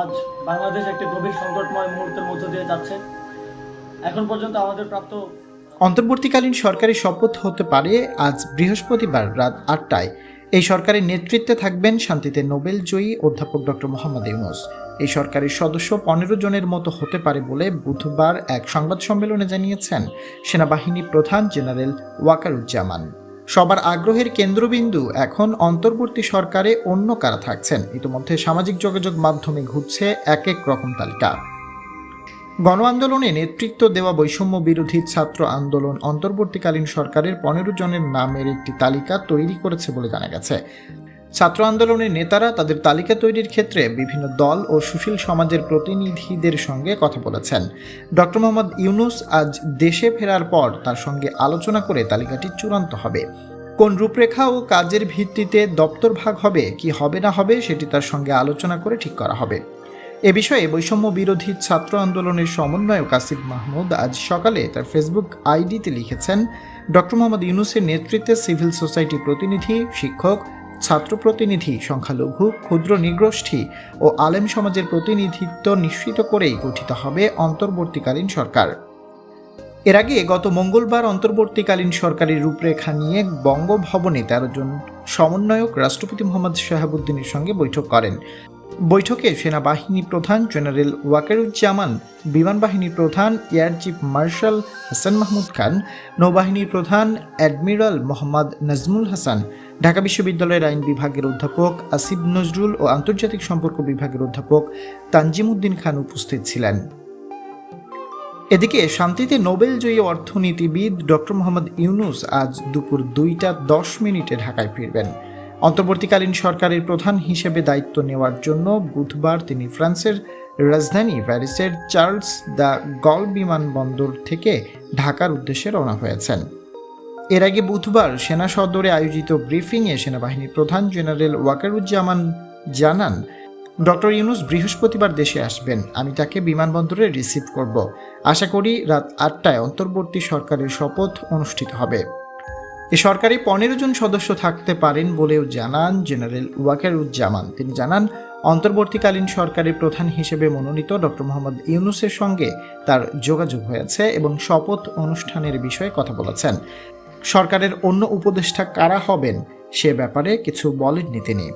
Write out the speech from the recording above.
আজ বাংলাদেশ একটি গভীর সংকটময় মুহূর্তের মধ্য দিয়ে যাচ্ছে। এখন পর্যন্ত আমাদের প্রাপ্ত অন্তর্বর্তীকালীন সরকারি শপথ হতে পারে আজ বৃহস্পতিবার রাত আটটায়। এই সরকারের নেতৃত্বে থাকবেন শান্তিতে নোবেল জয়ী অধ্যাপক ডক্টর মোহাম্মদ ইউনুস। এই সরকারের সদস্য পনেরো জনের মতো হতে পারে বলে বুধবার এক সংবাদ সম্মেলনে জানিয়েছেন সেনাবাহিনী প্রধান জেনারেল ওয়াকারুজ্জামান। সবার আগ্রহের কেন্দ্রবিন্দু এখন অন্তর্বর্তী সরকারে অন্য কারা থাকছেন? ইতিমধ্যে সামাজিক যোগাযোগ মাধ্যমে ঘুরছে এক এক রকম তালিকা। গণ আন্দোলনে নেতৃত্ব দেওয়া বৈষম্য বিরোধী ছাত্র আন্দোলন অন্তর্বর্তীকালীন সরকারের পনেরো জনের নামের একটি তালিকা তৈরি করেছে বলে জানা গেছে। ছাত্র আন্দোলনের নেতারা তাদের তালিকা তৈরির ক্ষেত্রে বিভিন্ন দল ও সুশীল সমাজের প্রতিনিধিদের সঙ্গে কথা বলেছেন। ডক্টর মোহাম্মদ ইউনুস আজ দেশে ফেরার পর তার সঙ্গে আলোচনা করে তালিকাটি চূড়ান্ত হবে। কোন রূপরেখা ও কাজের ভিত্তিতে দপ্তর ভাগ হবে, কি হবে না হবে, সেটি তার সঙ্গে আলোচনা করে ঠিক করা হবে। এ বিষয়ে বৈষম্য বিরোধী ছাত্র আন্দোলনের সমন্বয়ক আসিফ মাহমুদ আজ সকালে তার ফেসবুক আইডিতে লিখেছেন ডক্টর মোহাম্মদ ইউনুসের নেতৃত্বে সিভিল সোসাইটি প্রতিনিধি, শিক্ষক ছাত্র প্রতিনিধি সংখ্যালঘু, ক্ষুদ্র নিগোষ্ঠী ও আলেম সমাজের প্রতিনিধিত্ব নিশ্চিত করেই গঠিত হবে অন্তর্বর্তীকালীন সরকার। এর আগে গত মঙ্গলবার অন্তর্বর্তীকালীন সরকারের রূপরেখা নিয়ে বঙ্গভবনে তেরো জন সমন্বয়ক রাষ্ট্রপতি মোহাম্মদ শাহাবুদ্দিনের সঙ্গে বৈঠক করেন। বৈঠকে সেনাবাহিনী প্রধান জেনারেল ওয়াকারুজ্জামান, বিমান বাহিনী প্রধান air chief marshal Hasan Mahmud Khan, নৌবাহিনীর প্রধান অ্যাডমিরাল মোহাম্মদ নাজমুল হাসান, ঢাকা বিশ্ববিদ্যালয়ের আইন বিভাগের অধ্যাপক আসিফ নজরুল ও আন্তর্জাতিক সম্পর্ক বিভাগের অধ্যাপক তানজিমুদ্দিন খান উপস্থিত ছিলেন। এদিকে শান্তিতে নোবেল জয়ী অর্থনীতিবিদ ডক্টর মোহাম্মদ ইউনুস আজ দুপুর দুইটা দশ মিনিটে ঢাকায় ফিরবেন। অন্তর্বর্তীকালীন সরকারের প্রধান হিসেবে দায়িত্ব নেওয়ার জন্য বুধবার তিনি ফ্রান্সের রাজধানী প্যারিসের চার্লস দ্য গল বিমানবন্দর থেকে ঢাকার উদ্দেশ্যে রওনা হয়েছেন। এর আগে বুধবার সেনা সদরে আয়োজিত ব্রিফিংয়ে সেনাবাহিনীর প্রধান জেনারেল ওয়াকারুজ্জামান জানান, ডক্টর ইউনুস বৃহস্পতিবার দেশে আসবেন, আমি তাকে বিমানবন্দরে রিসিভ করব। আশা করি রাত আটটায় অন্তর্বর্তী সরকারের শপথ অনুষ্ঠিত হবে। এ সরকারে পনেরো জন সদস্য থাকতে পারেন বলেও জানান জেনারেল ওয়াকারুজ্জামান। তিনি জানান, অন্তর্বর্তীকালীন সরকারের প্রধান হিসেবে মনোনীত ডক্টর মোহাম্মদ ইউনুসের সঙ্গে তার যোগাযোগ হয়েছে এবং শপথ অনুষ্ঠানের বিষয়ে কথা বলেছেন। সরকারের অন্য উপদেষ্টা কারা হবেন সে ব্যাপারে কিছু বলেননি তিনি।